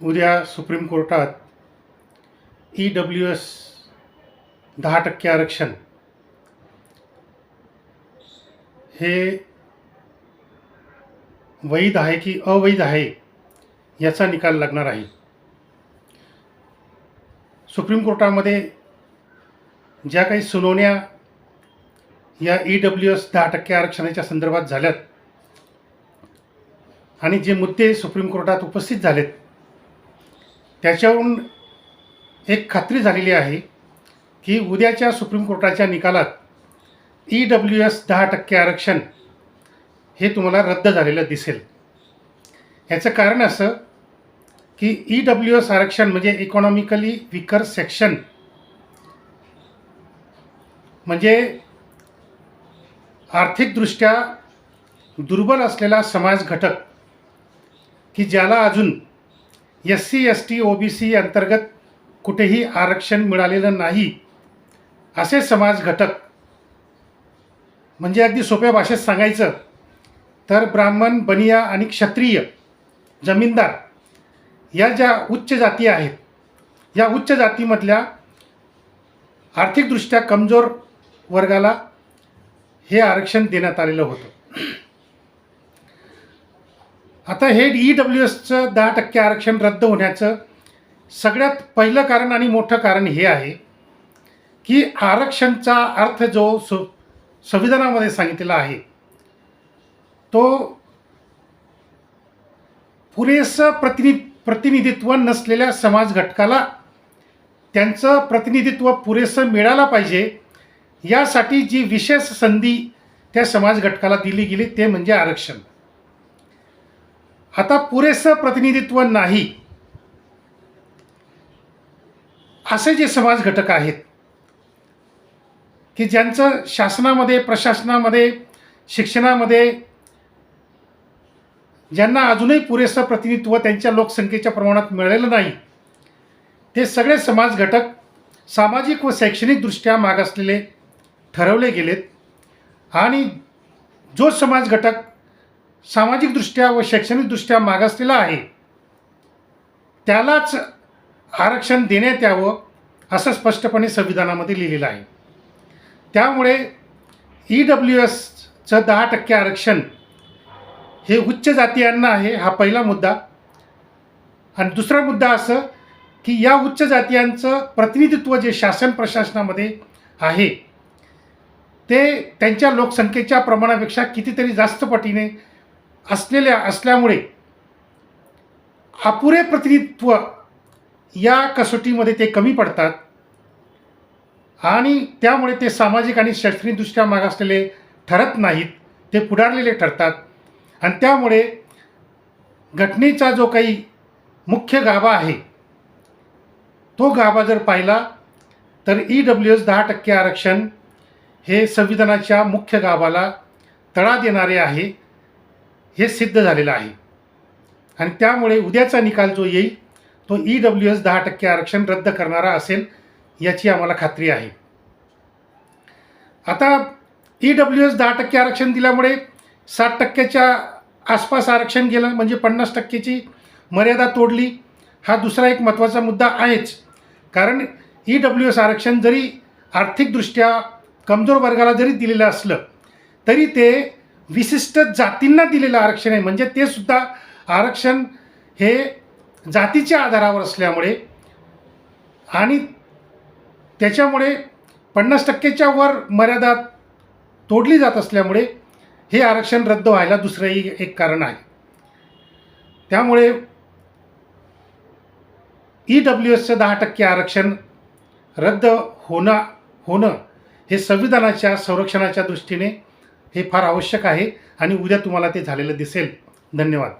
उद्या सुप्रीम कोर्टात E W S दहा टक्के आरक्षण. हे वैध आहे की अवैध आहे याचा निकाल लागणार आहे. सुप्रीम कोर्टामध्ये ज्या काही सुनावण्या या ई डब्ल्यू एस दहा टक्के आरक्षणाच्या संदर्भात झाल्यात आणि जे मुद्दे सुप्रीम कोर्टात उपस्थित झालेत त्याच्यावरून एक खात्री झालेली आहे की उद्याच्या सुप्रीम कोर्टाच्या निकालात ई डब्ल्यू एस दहा टक्के आरक्षण हे तुम्हाला रद्द झालेलं दिसेल. याचं कारण असं की ई डब्ल्यू एस आरक्षण म्हणजे इकॉनॉमिकली विकर सेक्शन म्हणजे आर्थिकदृष्ट्या दुर्बल असलेला समाज घटक की ज्याला अजून S C S T O B C अंतर्गत कुठेही आरक्षण मिळालेलं नाही असे समाज घटक म्हणजे अगदी सोप्या भाषेत सांगायचं तर ब्राह्मण बनिया आणि क्षत्रिय जमीनदार या ज्या उच्च जाती आहेत या उच्च जातीमधल्या आर्थिकदृष्ट्या कमजोर वर्गाला हे आरक्षण देण्यात आलेलं होतं. आता हे ई डब्ल्यू एसचं दहा टक्के आरक्षण रद्द होण्याचं सगळ्यात पहिलं कारण आणि मोठं कारण हे आहे की आरक्षणचा अर्थ जो सु संविधानामध्ये सांगितलेला आहे तो पुरेसं प्रतिनि प्रतिनिधित्व नसलेल्या समाज घटकाला त्यांचं प्रतिनिधित्व पुरेसं मिळालं पाहिजे यासाठी जी विशेष संधी त्या समाज घटकाला दिली गेली ते म्हणजे आरक्षण. आता पुरेसं प्रतिनिधित्व नाही. असे जे समाज घटक आहेत की ज्यांचं शासनामध्ये प्रशासनामध्ये शिक्षणामध्ये ज्यांना अजूनही पुरेसं प्रतिनिधित्व त्यांच्या लोकसंख्येच्या प्रमाणात मिळालेलं नाही ते सगळे समाज घटक सामाजिक व शैक्षणिकदृष्ट्या मागासलेले ठरवले गेलेत. आणि जो समाज घटक सामाजिकदृष्ट्या व शैक्षणिकदृष्ट्या मागासलेला आहे. त्यालाच आरक्षण देण्यात यावं असं स्पष्टपणे संविधानामध्ये लिहिलेलं आहे. त्यामुळे ई डब्ल्यू एसचं दहा टक्के आरक्षण हे उच्च जातीयांना आहे हा पहिला मुद्दा. आणि दुसरा मुद्दा असं की या उच्च जातीयांचं प्रतिनिधित्व जे शासन प्रशासनामध्ये आहे ते त्यांच्या लोकसंख्येच्या प्रमाणापेक्षा कितीतरी जास्त पटीने असलेल्या असल्यामुळे अपुरे प्रतिनिधित्व या कसोटीमध्ये ते कमी पडतात. आणि त्यामुळे ते सामाजिक आणि शैक्षणिकदृष्ट्या मागासलेले ठरत नाहीत ते पुढारलेले ठरतात. आणि त्यामुळे घटनेचा जो काही मुख्य गाभा आहे तो गाभा जर पाहिला तर ई डब्ल्यू एस दहा टक्के आरक्षण हे संविधानाच्या मुख्य गाभाला तडा देणारे आहे. हे सिद्ध झालेलं आहे. आणि त्यामुळे उद्याचा निकाल जो येईल तो ई डब्ल्यू एस दहा टक्के आरक्षण रद्द करणारा असेल याची आम्हाला खात्री आहे. आता ई डब्ल्यू एस दहा टक्के आरक्षण दिल्यामुळे साठ टक्क्याच्या आसपास आरक्षण गेलं म्हणजे पन्नास टक्केची मर्यादा तोडली हा दुसरा एक महत्त्वाचा मुद्दा आहेच. कारण ई डब्ल्यू एस आरक्षण जरी आर्थिकदृष्ट्या कमजोर वर्गाला जरी दिलेलं असलं तरी ते विशिष्ट जातींना दिलेलं आरक्षण आहे. म्हणजे ते सुद्धा आरक्षण हे जातीच्या आधारावर असल्यामुळे आणि त्याच्यामुळे पन्नास टक्केच्या वर मर्यादा तोडली जात असल्यामुळे हे आरक्षण रद्द व्हायला दुसरंही एक कारण आहे. त्यामुळे ई डब्ल्यू एसचं दहा टक्के आरक्षण रद्द होणं होणं हे संविधानाच्या संरक्षणाच्या दृष्टीने हे फार आवश्यक आहे आणि उद्या तुम्हाला ते झालेलं दिसेल. धन्यवाद.